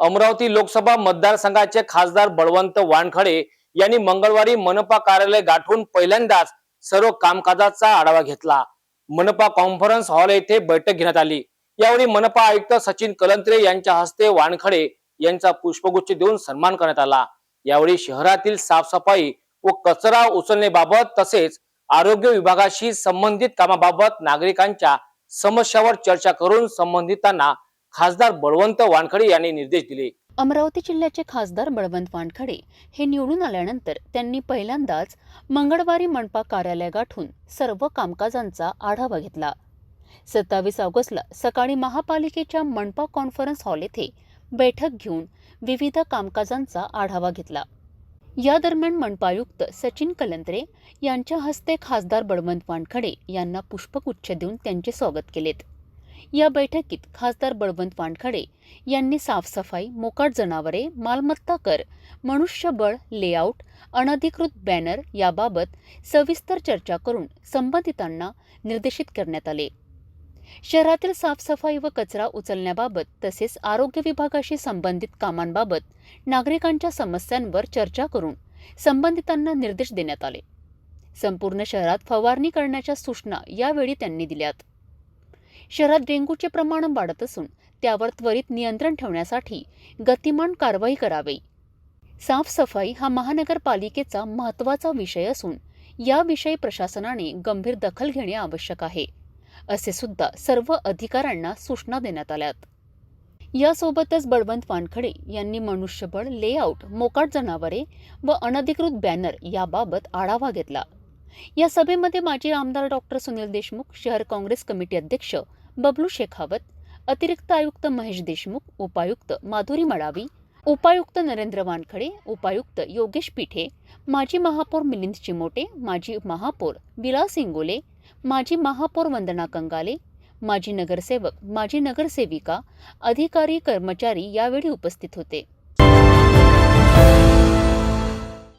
अमरावती लोकसभा मतदारसंघाचे खासदार बळवंत वानखडे यांनी मंगळवारी मनपा कार्यालय गाठून पहिल्यांदाच सर्व कामकाजाचा आढावा घेतला. मनपा कॉन्फरन्स हॉल येथे बैठक घेण्यात आली. यावेळी मनपा आयुक्त सचिन कलंत्रे यांच्या हस्ते वानखडे यांचा पुष्पगुच्छ देऊन सन्मान करण्यात आला. यावेळी शहरातील साफसफाई व कचरा उचलण्याबाबत तसेच आरोग्य विभागाशी संबंधित कामाबाबत नागरिकांच्या समस्यावर चर्चा करून संबंधितांना खासदार बळवंत वानखडे यांनी निर्देश दिले. अमरावती जिल्ह्याचे खासदार बळवंत वानखडे हे निवडून आल्यानंतर त्यांनी पहिल्यांदाच मंगळवारी मनपा कार्यालय गाठून सर्व कामकाजांचा आढावा घेतला. सत्तावीस ऑगस्टला सकाळी महापालिकेच्या मनपा कॉन्फरन्स हॉल येथे बैठक घेऊन विविध कामकाजांचा आढावा घेतला. या दरम्यान मनपायुक्त सचिन कलंत्रे यांच्या हस्ते खासदार बळवंत वानखडे यांना पुष्पगुच्छ देऊन त्यांचे स्वागत केलेत. या बैठकीत खासदार बळवंत वानखडे यांनी साफसफाई मोकाट जनावरे मालमत्ता कर मनुष्यबळ लेआउट अनधिकृत बॅनर याबाबत सविस्तर चर्चा करून संबंधितांना निर्देशित करण्यात आले. शहरातील साफसफाई व कचरा उचलण्याबाबत तसेच आरोग्य विभागाशी संबंधित कामांबाबत नागरिकांच्या समस्यांवर चर्चा करून संबंधितांना निर्देश देण्यात आले. संपूर्ण शहरात फवारणी करण्याच्या सूचना यावेळी त्यांनी दिल्यात. शहरात डेंग्यूचे प्रमाण वाढत असून त्यावर त्वरित नियंत्रण ठेवण्यासाठी गतिमान कारवाई करावी. साफसफाई हा महानगरपालिकेचा महत्त्वाचा विषय असून याविषयी प्रशासनाने गंभीर दखल घेणे आवश्यक आहे असे सुद्धा सर्व अधिकाऱ्यांना सूचना देण्यात आल्यात. यासोबतच बळवंत वानखडे यांनी मनुष्यबळ लेआउट मोकाट जनावरे व अनधिकृत बॅनर याबाबत आढावा घेतला. या सभेमध्ये माजी आमदार डॉक्टर सुनील देशमुख शहर काँग्रेस कमिटी अध्यक्ष बबलू शेखावत अतिरिक्त आयुक्त महेश देशमुख उपायुक्त माधुरी मडावी उपायुक्त नरेंद्र वानखडे उपायुक्त योगेश पिठे माजी महापौर मिलिंद चिमोटे माजी महापौर विलास इंगोले माजी महापौर वंदना कंगाले माजी नगरसेवक माजी नगरसेविका अधिकारी कर्मचारी यावेळी उपस्थित होते.